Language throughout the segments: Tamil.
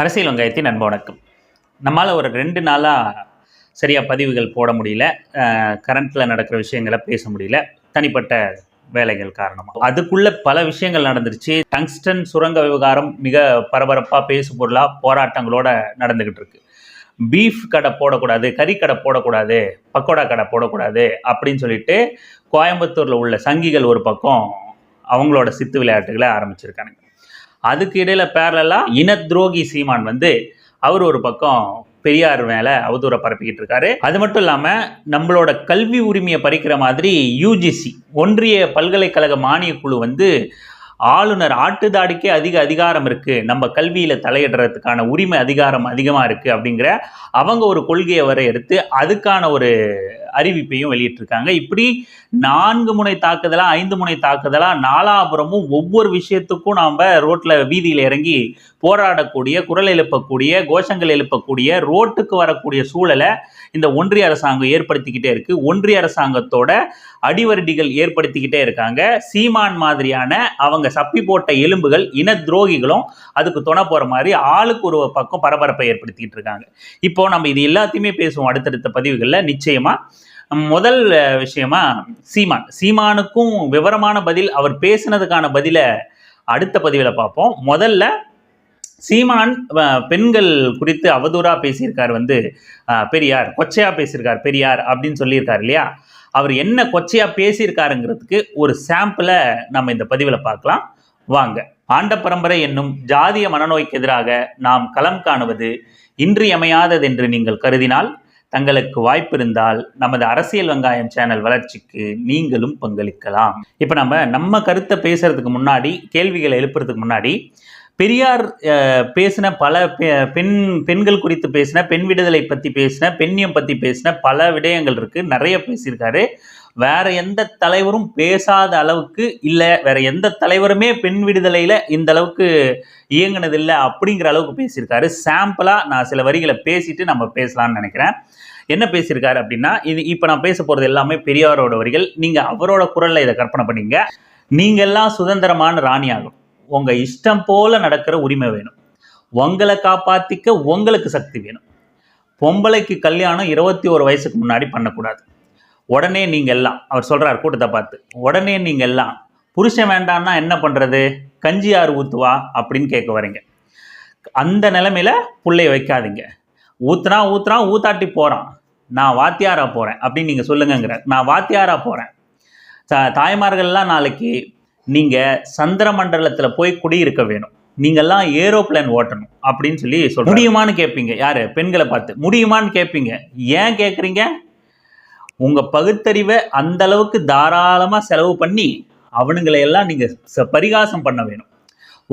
அரசியல் வெங்காயத்தின் அன்பு வணக்கம். நம்மால் ஒரு ரெண்டு நாளாக சரியாக பதிவுகள் போட முடியல. கரண்ட்டில் நடக்கிற விஷயங்களை பேச முடியல. தனிப்பட்ட வேலைகள் காரணமாக அதுக்குள்ளே பல விஷயங்கள் நடந்துருச்சு. டங்ஸ்டன் சுரங்க விவகாரம் மிக பரபரப்பாக பேசு பொருளாக போராட்டங்களோட நடந்துக்கிட்டு இருக்கு. பீஃப் கடை போடக்கூடாது கறி கடை போடக்கூடாது பக்கோடா கடை போடக்கூடாது அப்படின்னு சொல்லிட்டு கோயம்புத்தூரில் உள்ள சங்கிகள் ஒரு பக்கம் அவங்களோட சித்து விளையாட்டுகளை ஆரம்பிச்சிருக்கானுங்க. அதுக்கு இடையில பேரலாம் இன துரோகி சீமான் வந்து அவர் ஒரு பக்கம் பெரியார் மேலே அவதூற பரப்பிக்கிட்டு இருக்காரு. அது மட்டும் இல்லாமல் நம்மளோட கல்வி உரிமையை பறிக்கிற மாதிரி யூஜிசி ஒன்றிய பல்கலைக்கழக மானியக் குழு வந்து ஆளுநர் ஆட்டுதாடிக்கே அதிக அதிகாரம் இருக்கு. நம்ம கல்வியில தலையிடுறதுக்கான உரிமை அதிகாரம் அதிகமாக இருக்கு அப்படிங்கிற அவங்க ஒரு கொள்கையை வரையறுத்து அதுக்கான ஒரு அறிவிப்பையும் வெளியிட்டிருக்காங்க. இப்படி நான்கு முனை தாக்குதலா ஐந்து முனை தாக்குதலா நாலாபுரமும் ஒவ்வொரு விஷயத்துக்கும் நாம் ரோட்ல வீதியில் இறங்கி போராடக்கூடிய குரல் எழுப்பக்கூடிய கோஷங்கள் எழுப்பக்கூடிய ரோட்டுக்கு வரக்கூடிய சூழலை இந்த ஒன்றிய அரசாங்கம் ஏற்படுத்திக்கிட்டே இருக்கு. ஒன்றிய அரசாங்கத்தோட அடிவருடிகள் ஏற்படுத்திக்கிட்டே இருக்காங்க. சீமான் மாதிரியான அவங்க சப்பி போட்ட எலும்புகள் இன துரோகிகளும் அதுக்கு துணை போற மாதிரி ஆளுக்கு ஒரு பக்கம் பரபரப்பை ஏற்படுத்திக்கிட்டு இருக்காங்க. இப்போ நம்ம இது எல்லாத்தையுமே பேசுவோம் அடுத்தடுத்த பதிவுகளில். நிச்சயமா முதல் விஷயமா சீமான். சீமானுக்கும் விவரமான பதில் அவர் பேசினதுக்கான பதிலை அடுத்த பதிவில் பார்ப்போம். முதல்ல சீமான் பெண்கள் குறித்து அவதூறா பேசியிருக்கார் வந்து பெரியார் கொச்சையா பேசியிருக்கார் பெரியார் அப்படின்னு சொல்லியிருக்கார் இல்லையா? அவர் என்ன கொச்சையா பேசியிருக்காருங்கிறதுக்கு ஒரு சாம்பிளை நம்ம இந்த பதிவில் பார்க்கலாம். வாங்க. ஆண்ட பரம்பரை என்னும் ஜாதிய மனநோய்க்கு எதிராக நாம் களம் காணுவது இன்றியமையாததென்று நீங்கள் கருதினால் தங்களுக்கு வாய்ப்பிருந்தால் நமது அரசியல் வெங்காயம் சேனல் வளர்ச்சிக்கு நீங்களும் பங்களிக்கலாம். இப்போ நம்ம நம்ம கருத்தை பேசுறதுக்கு முன்னாடி கேள்விகளை எழுப்புறதுக்கு முன்னாடி பெரியார் பேசின பல பெ- பெண் பெண்கள் குறித்து பேசின பெண் விடுதலை பற்றி பேசின பெண்ணியம் பற்றி பேசின பல விடயங்கள் இருக்குது நிறைய பேசியிருக்காரு. வேற எந்த தலைவரும் பேசாத அளவுக்கு இல்லை. வேற எந்த தலைவருமே பெண் விடுதலையில் இந்த அளவுக்கு இயங்குனதில்லை அப்படிங்கிற அளவுக்கு பேசியிருக்காரு. சாம்பிளாக நான் சில வரிகளை பேசிட்டு நம்ம பேசலாம்னு நினைக்கிறேன். என்ன பேசியிருக்காரு அப்படின்னா இது இப்போ நான் பேச போகிறது எல்லாமே பெரியாரோட வரிகள். நீங்கள் அவரோட குரலில் இதை கற்பனை பண்ணீங்க நீங்கள் எல்லாம் சுதந்திரமான ராணியாகும் உங்கள் இஷ்டம் போல நடக்கிற உரிமை வேணும். உங்களை காப்பாற்றிக்க உங்களுக்கு சக்தி வேணும். பொம்பளைக்கு கல்யாணம் இருபத்தி ஒரு வயசுக்கு முன்னாடி பண்ணக்கூடாது. உடனே நீங்கள் எல்லாம் அவர் சொல்கிறார் கூட்டத்தை பார்த்து உடனே நீங்கள் எல்லாம் புருஷன் வேண்டான்னா என்ன பண்ணுறது கஞ்சி ஆறு ஊற்றுவா அப்படின்னு கேட்க வரீங்க. அந்த நிலைமையில புள்ளைய வைக்காதீங்க. ஊத்துனா ஊத்துனா ஊத்தாட்டி போகிறான் நான் வாத்தியாரா போகிறேன் அப்படின்னு நீங்கள் சொல்லுங்கங்கிற நான் வாத்தியாரா போகிறேன் தாய்மார்கள்லாம் நாளைக்கு நீங்கள் சந்திர மண்டலத்தில் போய் குடியிருக்க வேணும். நீங்கள்லாம் ஏரோப்ளேன் ஓட்டணும் அப்படின்னு சொல்லி சொல்ல முடியுமான்னு கேட்பீங்க யாரு? பெண்களை பார்த்து. முடியுமான்னு கேட்பீங்க ஏன் கேட்குறீங்க உங்கள் பகுத்தறிவை அந்த அளவுக்கு தாராளமாக செலவு பண்ணி அவனுங்களை எல்லாம் நீங்கள் பரிகாசம் பண்ண வேணும்.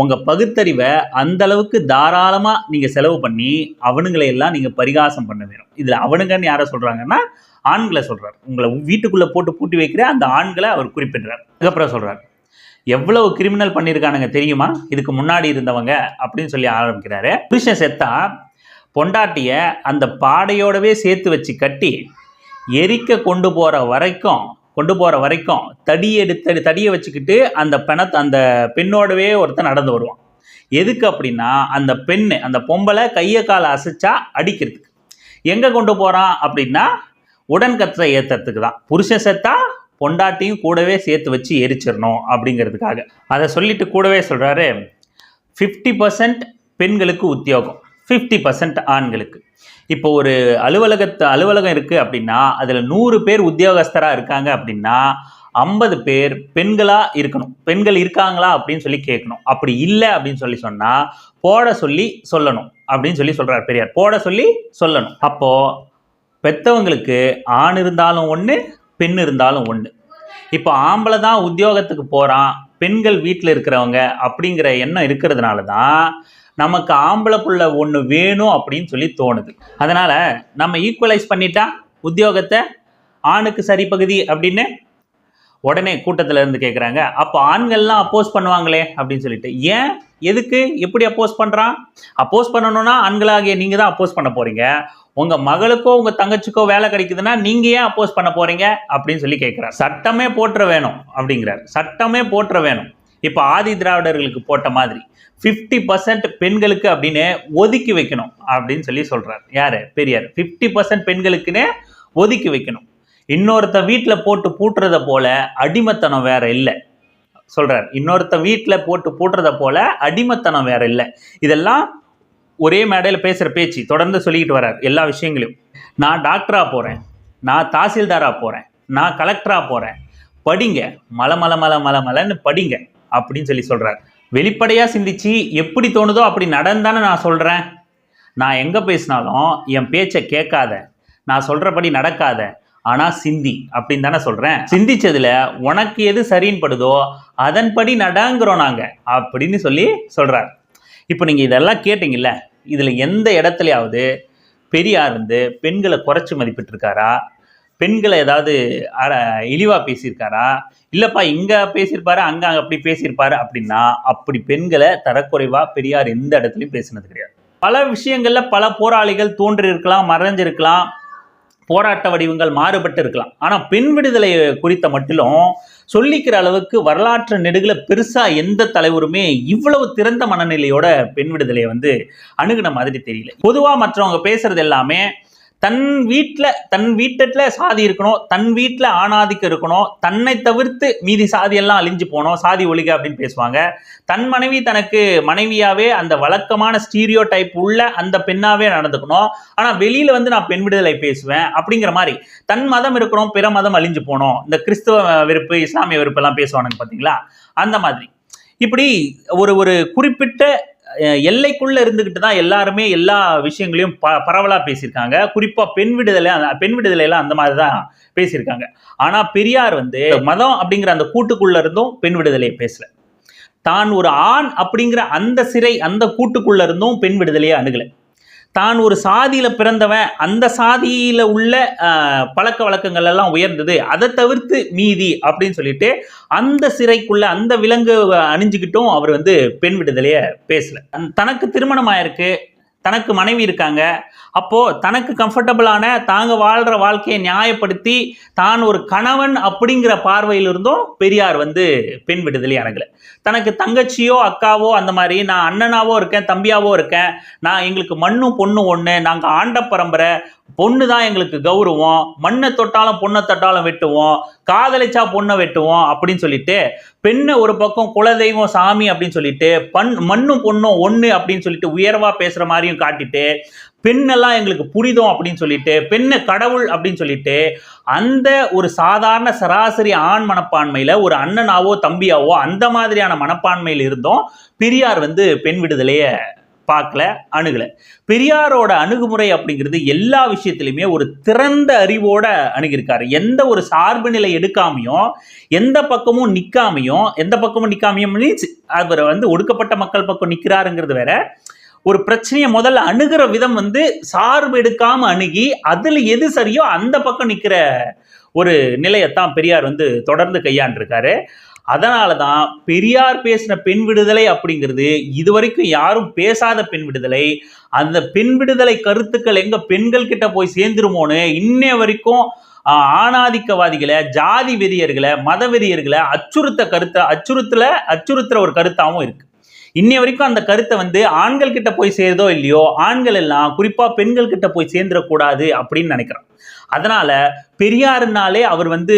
உங்கள் பகுத்தறிவை அந்த அளவுக்கு தாராளமாக நீங்கள் செலவு பண்ணி அவனுங்களை எல்லாம் நீங்கள் பரிகாசம் பண்ண வேணும். இதில் அவனுங்கன்னு யாரை சொல்கிறாங்கன்னா ஆண்களை சொல்கிறார் உங்களை வீட்டுக்குள்ளே போட்டு பூட்டி வைக்கிற அந்த ஆண்களை அவர் குறிப்பிடுறார். அதுக்கப்புறம் சொல்கிறார் எவ்வளவு கிரிமினல் பண்ணியிருக்கானுங்க தெரியுமா? இதுக்கு முன்னாடி இருந்தவங்க அப்படின்னு சொல்லி ஆரம்பிக்கிறாரு. புருஷன் செத்தா பொண்டாட்டிய அந்த பாடையோடவே சேர்த்து வச்சு கட்டி எரிக்க கொண்டு போகிற வரைக்கும் கொண்டு போகிற வரைக்கும் தடி எடுத்து தடியை வச்சுக்கிட்டு அந்த பிணத்தை அந்த பெண்ணோடவே ஒருத்தன் நடந்து வருவான். எதுக்கு அப்படின்னா அந்த பெண்ணு அந்த பொம்பளை கையை காலை அசைச்சா அடிக்கிறதுக்கு. எங்கே கொண்டு போகிறான் அப்படின்னா உடன்கத்தை ஏற்றுறதுக்கு தான் புருஷன் செத்தா பொண்டாட்டியும் கூடவே சேர்த்து வச்சு எரிச்சிடணும் அப்படிங்கிறதுக்காக. அதை சொல்லிட்டு கூடவே சொல்கிறாரு ஃபிஃப்டி பர்சன்ட் பெண்களுக்கு உத்தியோகம் ஃபிஃப்டி பர்சன்ட் ஆண்களுக்கு. இப்போ ஒரு அலுவலகத்து அலுவலகம் இருக்குது அப்படின்னா அதில் நூறு பேர் உத்தியோகஸ்தராக இருக்காங்க அப்படின்னா ஐம்பது பேர் பெண்களாக இருக்கணும். பெண்கள் இருக்காங்களா அப்படின்னு சொல்லி கேட்கணும். அப்படி இல்லை அப்படின்னு சொல்லி சொன்னால் போட சொல்லி சொல்லணும் அப்படின்னு சொல்லி சொல்கிறார் பெரியார். போட சொல்லி சொல்லணும். அப்போது பெத்தவங்களுக்கு ஆண் இருந்தாலும் ஒன்று பெண் இருந்தாலும் ஒன்று இப்போ ஆம்பளை தான் உத்தியோகத்துக்கு போகிறான் பெண்கள் வீட்டில் இருக்கிறவங்க அப்படிங்கிற எண்ணம் இருக்கிறதுனால தான் நமக்கு ஆம்பளை புள்ள ஒன்று வேணும் அப்படின்னு சொல்லி தோணுது. அதனால் நம்ம ஈக்குவலைஸ் பண்ணிட்டா உத்தியோகத்தை ஆணுக்கு சரி பகுதி அப்படின்னு உடனே கூட்டத்தில் இருந்து கேட்குறாங்க அப்போ ஆண்கள்லாம் அப்போஸ் பண்ணுவாங்களே அப்படின்னு சொல்லிட்டு. ஏன்? எதுக்கு? எப்படி அப்போஸ் பண்ணுறான் அப்போஸ் பண்ணணும்னா ஆண்களாகிய நீங்கள் தான் அப்போஸ் பண்ண போகிறீங்க உங்கள் மகளுக்கோ உங்கள் தங்கச்சிக்கோ வேலை கிடைக்குதுன்னா நீங்கள் ஏன் அப்போஸ் பண்ண போகிறீங்க அப்படின்னு சொல்லி கேட்குறாரு சட்டமே போற்ற வேணும் அப்படிங்கிறார். சட்டமே போற்ற வேணும். இப்போ ஆதி திராவிடர்களுக்கு போட்ட மாதிரி ஃபிஃப்டி பர்சன்ட் பெண்களுக்கு அப்படின்னு ஒதுக்கி வைக்கணும் அப்படின்னு சொல்லி சொல்கிறார் யார்? பெரியார். ஃபிஃப்டி பர்சன்ட் பெண்களுக்குன்னே ஒதுக்கி வைக்கணும். இன்னொருத்த வீட்டில் போட்டு பூட்டுறத போல அடிமத்தனம் வேற இல்லை. சொல்றார். இன்னொருத்த வீட்டில் போட்டு பூட்டுறத போல அடிமத்தனம் வேற இல்லை. இதெல்லாம் ஒரே மேடையில் பேசுகிற பேச்சு. தொடர்ந்து சொல்லிக்கிட்டு வர்றார் எல்லா விஷயங்களையும். நான் டாக்டராக போகிறேன் நான் தாசில்தாராக போகிறேன் நான் கலெக்டராக போகிறேன் படிங்க. மல மல மல மல மலன்னு படிங்க அப்படின்னு சொல்லி சொல்கிறார் வெளிப்படையாக சிந்திச்சு எப்படி தோணுதோ அப்படி நடந்தானே நான் சொல்கிறேன் நான் எங்கே பேசினாலும் என் பேச்சை கேட்காத. நான் சொல்கிறபடி நடக்காத. ஆனால் சிந்தி அப்படின்னு தானே சொல்கிறேன் சிந்திச்சதில் உனக்கு எது சரின்னு படுதோ அதன்படி நடங்கிறோம் நாங்கள் அப்படின்னு சொல்லி சொல்கிறார் இப்போ நீங்கள் இதெல்லாம் கேட்டீங்கல்ல இதில் எந்த இடத்துலையாவது பெரியார் இருந்து பெண்களை குறைச்சி மதிப்பிட்டிருக்காரா? பெண்களை ஏதாவது இழிவாக பேசியிருக்காரா? இல்லைப்பா இங்கே பேசியிருப்பாரு அங்கே அங்கே அப்படி பேசியிருப்பாரு அப்படின்னா அப்படி பெண்களை தரக்குறைவாக பெரியார் எந்த இடத்துலையும் பேசினது கிடையாது. பல விஷயங்களில் பல போராளிகள் தோன்றியிருக்கலாம் மறைஞ்சிருக்கலாம். போராட்ட வடிவங்கள் மாறுபட்டு இருக்கலாம். ஆனால் பெண் விடுதலை குறித்த மட்டிலும் சொல்லிக்கிற அளவுக்கு வரலாற்று நெடுகில் பெருசாக எந்த தலைவருமே இவ்வளவு திறந்த மனநிலையோட பெண் விடுதலையை வந்து அணுகுன மாதிரி தெரியல. பொதுவாக மற்றவங்க பேசுறது எல்லாமே தன் வீட்டில் தன் வீட்டில் சாதி இருக்கணும் தன் வீட்டில் ஆணாதிக்கம் இருக்கணும் தன்னை தவிர்த்து மீதி சாதியெல்லாம் அழிஞ்சு போகணும் சாதி ஒழிக அப்படின்னு பேசுவாங்க. தன் மனைவி தனக்கு மனைவியாகவே அந்த வழக்கமான ஸ்டீரியோ டைப் உள்ள அந்த பெண்ணாகவே நடந்துக்கணும். ஆனால் வெளியில் வந்து நான் பெண் விடுதலை பேசுவேன் அப்படிங்கிற மாதிரி தன் மதம் இருக்கணும் பிற மதம் அழிஞ்சு போகணும் இந்த கிறிஸ்துவ வெறுப்பு இஸ்லாமிய வெறுப்பெல்லாம் பேசுவானுங்க பார்த்தீங்களா அந்த மாதிரி. இப்படி ஒரு ஒரு குறிப்பிட்ட எல்லைக்குள்ள இருந்துகிட்டு தான் எல்லாருமே எல்லா விஷயங்களையும் ப பரவலாக பேசியிருக்காங்க. குறிப்பாக பெண் விடுதலை பெண் விடுதலையெல்லாம் அந்த மாதிரி தான் பேசியிருக்காங்க. ஆனால் பெரியார் வந்து மதம் அப்படிங்கிற அந்த கூட்டுக்குள்ள இருந்தும் பெண் விடுதலையை பேசல. தான் ஒரு ஆண் அப்படிங்கிற அந்த சிறை அந்த கூட்டுக்குள்ள இருந்தும் பெண் விடுதலையை அணுகல. தான் ஒரு சாதியில் பிறந்தவன் அந்த சாதியில் உள்ள பழக்க வழக்கங்கள் எல்லாம் உயர்ந்தது. அதை தவிர்த்து மீதி அப்படின்னு சொல்லிட்டு அந்த சிறைக்குள்ள அந்த விலங்கு அணிஞ்சுக்கிட்டும் அவர் வந்து பெண் விடுதலையை பேசல. தனக்கு திருமணம் ஆயிருக்கு தனக்கு மனைவி இருக்காங்க. அப்போது தனக்கு கம்ஃபர்டபுளான தாங்க வாழ்கிற வாழ்க்கையை நியாயப்படுத்தி தான் ஒரு கணவன் அப்படிங்கிற பார்வையிலிருந்தும் பெரியார் வந்து பெண் விடுதலை அணுகலை தனக்கு தங்கச்சியோ அக்காவோ அந்த மாதிரி நான் அண்ணனாவோ இருக்கேன் தம்பியாவோ இருக்கேன். நான் எங்களுக்கு மண்ணும் பொண்ணும் ஒன்று நாங்கள் ஆண்ட பரம்பரை. பொண்ணு தான் எங்களுக்கு கௌரவம். மண்ணை தொட்டாலும் பொண்ணை தொட்டாலும் வெட்டுவோம். காதலிச்சா பொண்ணை வெட்டுவோம் அப்படின்னு சொல்லிட்டு பெண்ணை ஒரு பக்கம் குலதெய்வம் சாமி அப்படின்னு சொல்லிட்டு பண் மண்ணும் பொண்ணும் ஒன்று அப்படின்னு சொல்லிட்டு உயர்வாக பேசுகிற மாதிரியும் காட்டிட்டு பெண்ணெல்லாம் எங்களுக்கு புரிதம் அப்படின்னு சொல்லிட்டு பெண்ணை கடவுள் அப்படின்னு சொல்லிட்டு அந்த ஒரு சாதாரண சராசரி ஆண் மனப்பான்மையில் ஒரு அண்ணனாவோ தம்பியாவோ அந்த மாதிரியான மனப்பான்மையில் இருந்தோம். பெரியார் வந்து பெண் விடுதலையை பார்க்கல அணுகலை. பெரியாரோட அணுகுமுறை அப்படிங்கிறது எல்லா விஷயத்திலுமே ஒரு திறந்த அறிவோட அணுகியிருக்காரு. எந்த ஒரு சார்பு நிலை எடுக்காமையும் எந்த பக்கமும் நிற்காமையும் எந்த பக்கமும் நிற்காமையும் மீன்ஸ் அவர் வந்து ஒடுக்கப்பட்ட மக்கள் பக்கம் நிற்கிறாருங்கிறது வேற. ஒரு பிரச்சனையை முதல்ல அணுகிற விதம் வந்து சார்பு எடுக்காம அணுகி அதுல எது சரியோ அந்த பக்கம் நிற்கிற ஒரு நிலையத்தான் பெரியார் வந்து தொடர்ந்து கையாண்டிருக்காரு. அதனால தான் பெரியார் பேசின பெண் விடுதலை அப்படிங்கிறது இதுவரைக்கும் யாரும் பேசாத பெண் விடுதலை. அந்த பெண் விடுதலை கருத்துக்கள் எங்க பெண்கள் கிட்ட போய் சேர்ந்துருமோன்னு இன்னைய வரைக்கும் ஆணாதிக்கவாதிகளை ஜாதி வெறியர்களை மத வெறியர்களை அச்சுறுத்த கருத்தை அச்சுறுத்தல அச்சுறுத்துற ஒரு கருத்தாகவும் இருக்கு. இன்னை வரைக்கும் அந்த கருத்தை வந்து ஆண்கள் கிட்ட போய் சேருதோ இல்லையோ ஆண்கள் எல்லாம் குறிப்பா பெண்கள் கிட்ட போய் சேர்ந்துடக்கூடாது அப்படின்னு நினைக்கிறோம் அதனால பெரியாருனாலே அவர் வந்து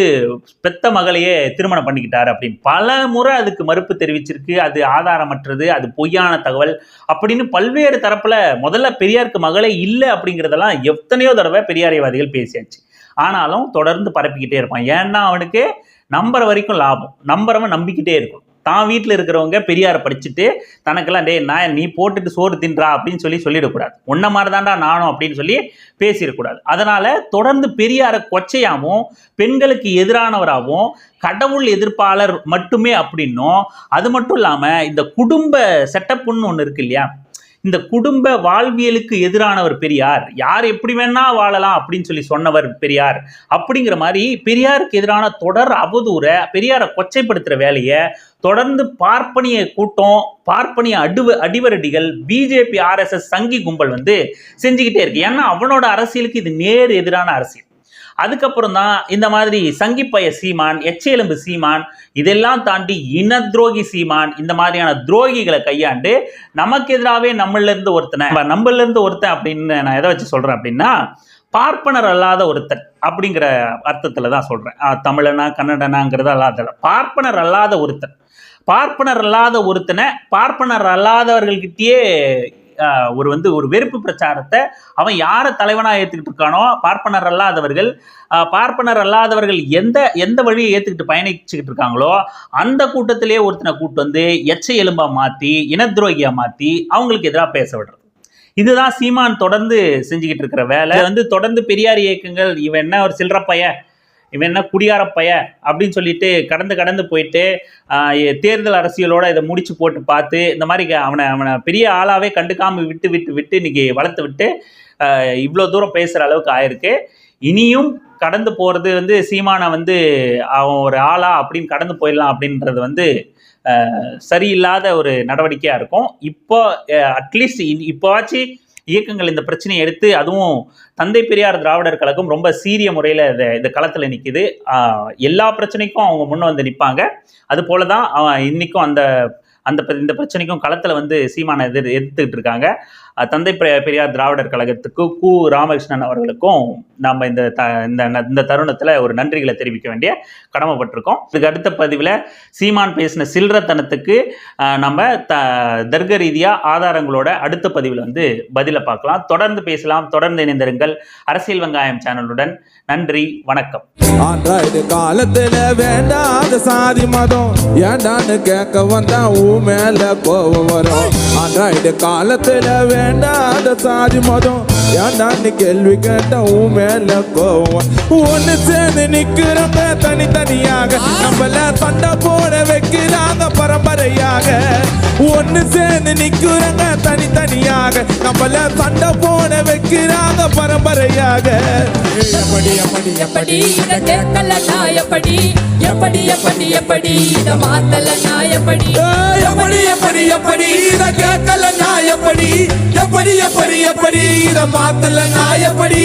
பெத்த மகளையே திருமணம் பண்ணிக்கிட்டார் அப்படின்னு. பல முறை அதுக்கு மறுப்பு தெரிவிச்சிருக்கு. அது ஆதாரமற்றது அது பொய்யான தகவல் அப்படின்னு பல்வேறு தரப்புல முதல்ல பெரியாருக்கு மகளே இல்லை அப்படிங்கிறதெல்லாம் எத்தனையோ தடவை பெரியாரியவாதிகள் பேசியாச்சு. ஆனாலும் தொடர்ந்து பரப்பிக்கிட்டே இருப்பான். ஏன்னா அவனுக்கு நம்புற வரைக்கும் லாபம். நம்புறவன் நம்பிக்கிட்டே இருக்கும் தான் வீட்டில் இருக்கிறவங்க பெரியாரை படிச்சுட்டு தனக்கெல்லாம் டே நான் நீ போட்டுட்டு சோறு தின்றா அப்படின்னு சொல்லி சொல்லிடக்கூடாது. உன்ன மாதிரி தான்டா நானும் அப்படின்னு சொல்லி பேசிடக்கூடாது. அதனால தொடர்ந்து பெரியாரை கொச்சையாகவும் பெண்களுக்கு எதிரானவராகவும் கடவுள் எதிர்ப்பாளர் மட்டுமே அப்படின்னும் அது மட்டும் இல்லாமல் இந்த குடும்ப செட்டப்புன்னு ஒன்று இருக்கு இல்லையா? இந்த குடும்ப வாழ்வியலுக்கு எதிரானவர் பெரியார். யார் எப்படி வேணா வாழலாம் அப்படின்னு சொல்லி சொன்னவர் பெரியார். அப்படிங்கிற மாதிரி பெரியாருக்கு எதிரான தொடர் அவதூறை பெரியாரை கொச்சைப்படுத்துகிற வேலையை தொடர்ந்து பார்ப்பனிய கூட்டம் பார்ப்பனிய அடுவ அடிவரடிகள் பிஜேபி ஆர்எஸ்எஸ் சங்கி கும்பல் வந்து செஞ்சுக்கிட்டே இருக்கு. ஏன்னா அவனோட அரசியலுக்கு இது நேர் எதிரான அரசியல். அதுக்கப்புறம் தான் இந்த மாதிரி சங்கிப்பய சீமான் எச்செலும்பு சீமான் இதெல்லாம் தாண்டி இன துரோகி சீமான் இந்த மாதிரியான துரோகிகளை கையாண்டு நமக்கு எதிராகவே நம்மளிருந்து ஒருத்தனை நம்மளிருந்து ஒருத்தன் அப்படின்னு நான் எதை வச்சு சொல்கிறேன் அப்படின்னா பார்ப்பனர் அல்லாத ஒருத்தன் அப்படிங்கிற அர்த்தத்தில் தான் சொல்கிறேன் தமிழனா கன்னடனாங்கிறது அல்லாத பார்ப்பனர் அல்லாத ஒருத்தன். பார்ப்பனர் அல்லாத ஒருத்தனை பார்ப்பனர் அல்லாதவர்கள்கிட்டயே ஒரு வந்து ஒரு வெறுப்பு பிரச்சாரத்தை அவன் யாரை தலைவனாக ஏற்றுக்கிட்டு இருக்கானோ பார்ப்பனர் அல்லாதவர்கள் பார்ப்பனர் அல்லாதவர்கள் எந்த எந்த வழியை ஏற்றுக்கிட்டு பயணிச்சுக்கிட்டு இருக்காங்களோ அந்த கூட்டத்திலேயே ஒருத்தனை கூட்டு வந்து எச்சை எலும்பா மாற்றி இனத்துரோகியா மாற்றி அவங்களுக்கு எதிராக பேச விடுறது. இதுதான் சீமான் தொடர்ந்து செஞ்சுக்கிட்டு இருக்கிற வேலை. வந்து தொடர்ந்து பெரியார் இயக்கங்கள் இவன் என்ன ஒரு சில்லற பையன் இவன் என்ன குடியார பைய அப்படின்னு சொல்லிட்டு கடந்து கடந்து போயிட்டு தேர்தல் அரசியலோட இதை முடிச்சு போட்டு பார்த்து இந்த மாதிரி அவனை அவனை பெரிய ஆளாவே கண்டுக்காம விட்டு விட்டு விட்டு இன்னைக்கு வளர்த்து விட்டு இவ்வளோ தூரம் பேசுகிற அளவுக்கு ஆயிருக்கு. இனியும் கடந்து போகிறது வந்து சீமானை வந்து அவன் ஒரு ஆளா அப்படின்னு கடந்து போயிடலாம் அப்படின்றது வந்து சரியில்லாத ஒரு நடவடிக்கையாக இருக்கும். இப்போ அட்லீஸ்ட் இப்போவாச்சு இயக்கங்கள் இந்த பிரச்சனையை எடுத்து அதுவும் தந்தை பெரியார் திராவிடர் கழகம் ரொம்ப சீரிய முறையில் இந்த இந்த களத்தில் நிற்கிது எல்லா பிரச்சனைக்கும் அவங்க முன்ன வந்து நிற்பாங்க அது போல தான் அவன் இன்னைக்கும் அந்த அந்த இந்த பிரச்சனைக்கும் களத்தில் வந்து சீமான எதிர் எதிர்த்துக்கிட்டு இருக்காங்க. தந்தை பெரியார் திராவிடர் கழகத்துக்கு கு ராமகிருஷ்ணன் அவர்களுக்கும் நம்ம இந்த த இந்த ந- இந்த தருணத்தில் ஒரு நன்றிகளை தெரிவிக்க வேண்டிய கடமைப்பட்டிருக்கோம். இதுக்கு அடுத்த பதிவில் சீமான் பேசின சில்லறத்தனத்துக்கு நம்ம த தர்க்க ரீதியாக ஆதாரங்களோட அடுத்த பதிவில் வந்து பதிலை பார்க்கலாம். தொடர்ந்து பேசலாம். தொடர்ந்து இணைந்திருங்கள். அரசியல் வெங்காயம் சேனலுடன் நன்றி. வணக்கம். ஆண்ட்ராய்டு காலத்துல வேண்டாத சாதி மதம். ஏண்டான்னு கேட்க வந்தா ஊ மேல கோவம் வரும். ஆண்ட்ராய்டு காலத்துல வேண்டாத சாதி மதம் ஏண்டான்னு கேள்வி கேட்ட உன் மேல கோவம் வரும். ஒண்ணு சேர்ந்து நிக்கிறவங்க தனித்தனியாக நம்மள சண்டை போட வைக்கிறாங்க பரம்பரையாக ஒன்னு சேர்ந்து நிக்கிறவங்க தனித்தனியாக. நம்மள சண்டை போட வைக்கிறாங்க பரம்பரையாக. எப்படி எப்படி எப்படி? இத கேட்கலனா எப்படி? எப்படி எப்படி எப்படி? இத மாத்தலனா எப்படி? ஏய், எப்படி எப்படி எப்படி? இத கேட்கல நான் எப்படி? எப்படி எப்படி எப்படி? இத மாத்தல நான் எப்படி?